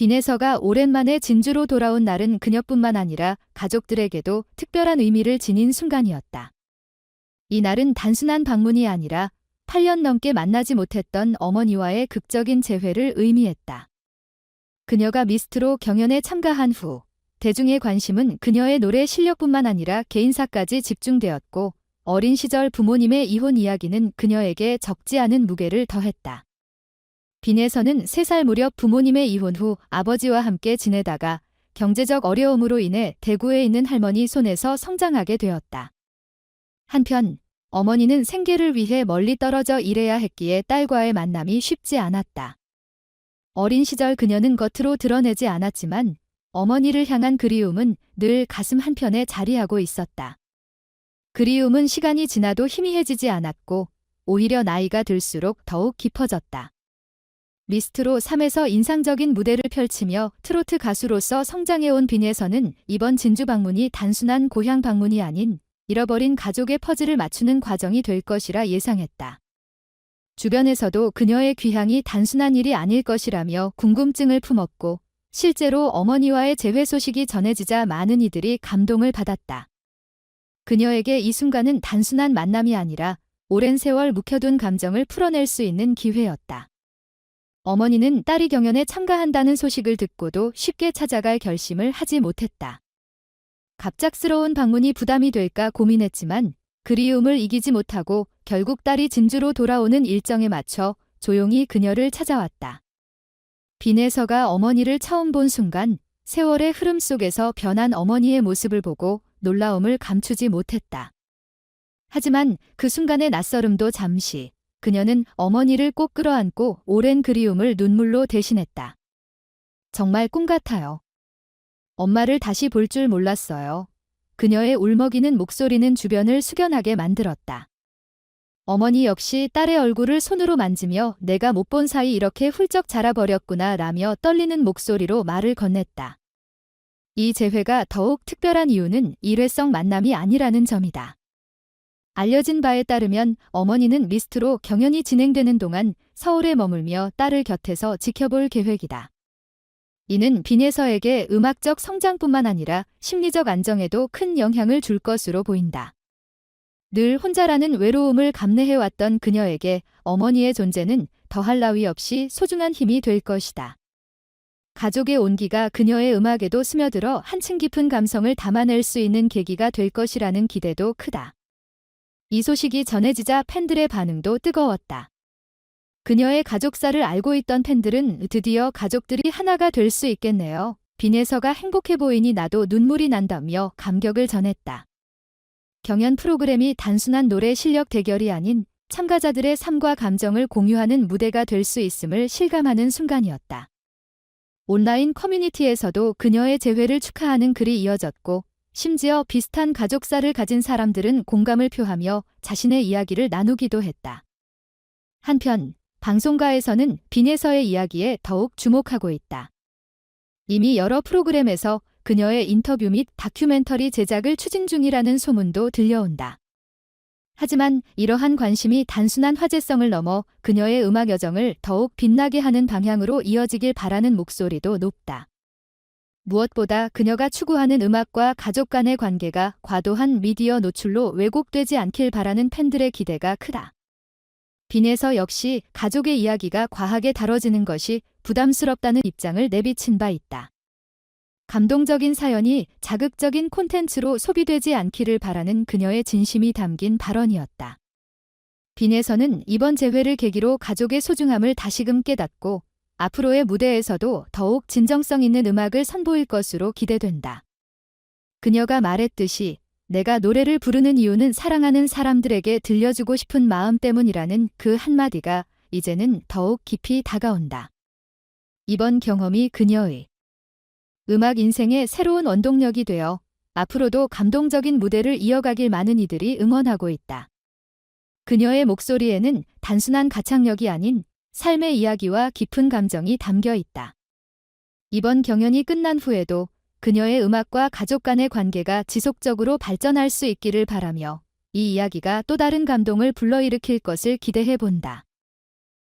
빈에서가 오랜만에 진주로 돌아온 날은 그녀뿐만 아니라 가족들에게도 특별한 의미를 지닌 순간이었다. 이 날은 단순한 방문이 아니라 8년 넘게 만나지 못했던 어머니와의 극적인 재회를 의미했다. 그녀가 미스트로 경연에 참가한 후 대중의 관심은 그녀의 노래 실력뿐만 아니라 개인사까지 집중되었고 어린 시절 부모님의 이혼 이야기는 그녀에게 적지 않은 무게를 더했다. 빈에서는 3살 무렵 부모님의 이혼 후 아버지와 함께 지내다가 경제적 어려움으로 인해 대구에 있는 할머니 손에서 성장하게 되었다. 한편 어머니는 생계를 위해 멀리 떨어져 일해야 했기에 딸과의 만남이 쉽지 않았다. 어린 시절 그녀는 겉으로 드러내지 않았지만 어머니를 향한 그리움은 늘 가슴 한편에 자리하고 있었다. 그리움은 시간이 지나도 희미해지지 않았고 오히려 나이가 들수록 더욱 깊어졌다. 미스트로 3에서 인상적인 무대를 펼치며 트로트 가수로서 성장해온 빈에서는 이번 진주 방문이 단순한 고향 방문이 아닌 잃어버린 가족의 퍼즐을 맞추는 과정이 될 것이라 예상했다. 주변에서도 그녀의 귀향이 단순한 일이 아닐 것이라며 궁금증을 품었고 실제로 어머니와의 재회 소식이 전해지자 많은 이들이 감동을 받았다. 그녀에게 이 순간은 단순한 만남이 아니라 오랜 세월 묵혀둔 감정을 풀어낼 수 있는 기회였다. 어머니는 딸이 경연에 참가한다는 소식을 듣고도 쉽게 찾아갈 결심을 하지 못했다. 갑작스러운 방문이 부담이 될까 고민했지만 그리움을 이기지 못하고 결국 딸이 진주로 돌아오는 일정에 맞춰 조용히 그녀를 찾아왔다. 빈에서가 어머니를 처음 본 순간 세월의 흐름 속에서 변한 어머니의 모습을 보고 놀라움을 감추지 못했다. 하지만 그 순간의 낯설음도 잠시 그녀는 어머니를 꼭 끌어안고 오랜 그리움을 눈물로 대신했다. 정말 꿈 같아요. 엄마를 다시 볼 줄 몰랐어요. 그녀의 울먹이는 목소리는 주변을 숙연하게 만들었다. 어머니 역시 딸의 얼굴을 손으로 만지며 내가 못 본 사이 이렇게 훌쩍 자라버렸구나 라며 떨리는 목소리로 말을 건넸다. 이 재회가 더욱 특별한 이유는 일회성 만남이 아니라는 점이다. 알려진 바에 따르면 어머니는 미스트로 경연이 진행되는 동안 서울에 머물며 딸을 곁에서 지켜볼 계획이다. 이는 빈에서에게 음악적 성장뿐만 아니라 심리적 안정에도 큰 영향을 줄 것으로 보인다. 늘 혼자라는 외로움을 감내해왔던 그녀에게 어머니의 존재는 더할 나위 없이 소중한 힘이 될 것이다. 가족의 온기가 그녀의 음악에도 스며들어 한층 깊은 감성을 담아낼 수 있는 계기가 될 것이라는 기대도 크다. 이 소식이 전해지자 팬들의 반응도 뜨거웠다. 그녀의 가족사를 알고 있던 팬들은 드디어 가족들이 하나가 될 수 있겠네요. 빈에서가 행복해 보이니 나도 눈물이 난다며 감격을 전했다. 경연 프로그램이 단순한 노래 실력 대결이 아닌 참가자들의 삶과 감정을 공유하는 무대가 될 수 있음을 실감하는 순간이었다. 온라인 커뮤니티에서도 그녀의 재회를 축하하는 글이 이어졌고 심지어 비슷한 가족사를 가진 사람들은 공감을 표하며 자신의 이야기를 나누기도 했다. 한편 방송가에서는 빈에서의 이야기에 더욱 주목하고 있다. 이미 여러 프로그램에서 그녀의 인터뷰 및 다큐멘터리 제작을 추진 중이라는 소문도 들려온다. 하지만 이러한 관심이 단순한 화제성을 넘어 그녀의 음악 여정을 더욱 빛나게 하는 방향으로 이어지길 바라는 목소리도 높다. 무엇보다 그녀가 추구하는 음악과 가족 간의 관계가 과도한 미디어 노출로 왜곡되지 않길 바라는 팬들의 기대가 크다. 빈에서 역시 가족의 이야기가 과하게 다뤄지는 것이 부담스럽다는 입장을 내비친 바 있다. 감동적인 사연이 자극적인 콘텐츠로 소비되지 않기를 바라는 그녀의 진심이 담긴 발언이었다. 빈에서는 이번 재회를 계기로 가족의 소중함을 다시금 깨닫고 앞으로의 무대에서도 더욱 진정성 있는 음악을 선보일 것으로 기대된다. 그녀가 말했듯이 내가 노래를 부르는 이유는 사랑하는 사람들에게 들려주고 싶은 마음 때문이라는 그 한마디가 이제는 더욱 깊이 다가온다. 이번 경험이 그녀의 음악 인생의 새로운 원동력이 되어 앞으로도 감동적인 무대를 이어가길 많은 이들이 응원하고 있다. 그녀의 목소리에는 단순한 가창력이 아닌 삶의 이야기와 깊은 감정이 담겨 있다. 이번 경연이 끝난 후에도 그녀의 음악과 가족 간의 관계가 지속적으로 발전할 수 있기를 바라며 이 이야기가 또 다른 감동을 불러일으킬 것을 기대해 본다.